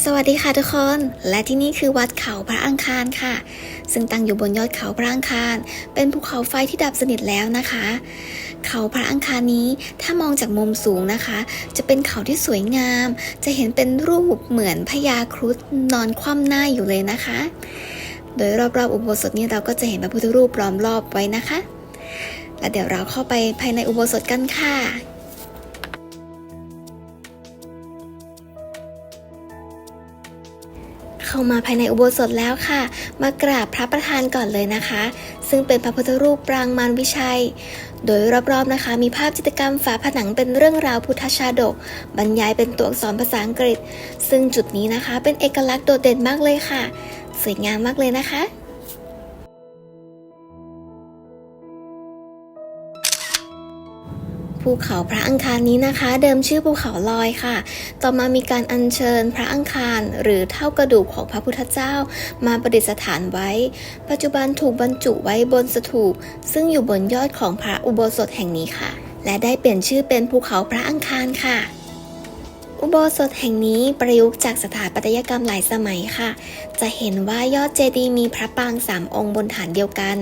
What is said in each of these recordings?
สวัสดีค่ะทุกคน และที่นี่คือวัดเขาพระอังคารค่ะ ซึ่งตั้งอยู่บนยอดเขาพระอังคาร เป็นภูเขาไฟที่ดับสนิทแล้วนะคะ เขาพระอังคารนี้ถ้ามองจากมุมสูงนะคะ จะเป็นเขาที่สวยงาม จะเห็นเป็นรูปเหมือนพญาครุฑนอนคว่ำหน้าอยู่เลยนะคะ โดยรอบๆอุโบสถนี้เราก็จะเห็นพระพุทธรูปล้อมรอบไว้นะคะ และเดี๋ยวเราเข้าไปภายในอุโบสถกันค่ะ เข้ามาภายในอุโบสถแล้วค่ะ มากราบพระประธานก่อนเลยนะคะ ซึ่งเป็นพระพุทธรูปปรางมารวิชัย โดยรอบๆนะคะ มีภาพจิตรกรรมฝาผนังเป็นเรื่องราวพุทธชาดก บรรยายเป็นตัวอักษรภาษาอังกฤษ ซึ่งจุดนี้นะคะเป็นเอกลักษณ์โดดเด่นมากเลยค่ะ สวยงามมากเลยนะคะ ภูเขาพระอังคารนี้นะคะ เดิมชื่อภูเขาลอยค่ะ ต่อมามีการอัญเชิญพระอังคาร หรือเท่ากระดูกของพระพุทธเจ้า มาประดิษฐานไว้ ปัจจุบันถูกบรรจุไว้บนสถูปซึ่งอยู่บนยอดของพระอุโบสถแห่งนี้ค่ะ และได้เปลี่ยนชื่อเป็นภูเขาพระอังคารค่ะ อุโบสถแห่งนี้ประยุกต์จากสถาปัตยกรรมหลายสมัยค่ะ จะเห็นว่ายอดเจดีย์มีพระปางสามองค์บนฐานเดียวกัน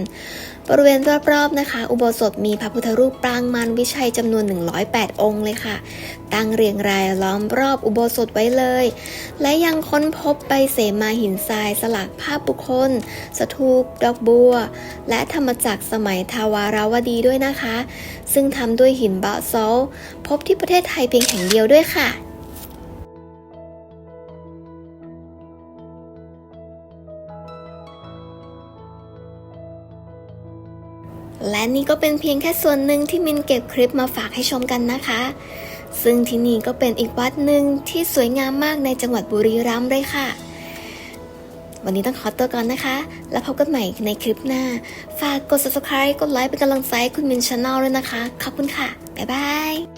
บริเวณรอบๆนะคะ อุโบสถมีพระพุทธรูปปรางมารวิชัยจำนวน 108 องค์เลยค่ะ ตั้งเรียงรายล้อมรอบอุโบสถไว้เลย และยังค้นพบใบเสมาหินทรายสลักภาพบุคคล สถูปดอกบัว และธรรมจักรสมัยทาวาราวดีด้วยนะคะ ซึ่งทำด้วยหินบาซอลพบที่ประเทศไทยเพียงแห่งเดียวด้วยค่ะ และนี่ก็เป็นเพียงแค่ส่วนหนึ่งที่มินเก็บคลิปมาฝากให้ชมกันนะคะ ซึ่งที่นี่ก็เป็นอีกวัดหนึ่งที่สวยงามมากในจังหวัดบุรีรัมย์เลยค่ะ วันนี้ต้องขอตัวก่อนนะคะ แล้วพบกันใหม่ในคลิปหน้า ฝากกด subscribe กดไลค์เป็นกำลังใจคุณมินชาแนลด้วยนะคะ ขอบคุณค่ะ บ๊ายบาย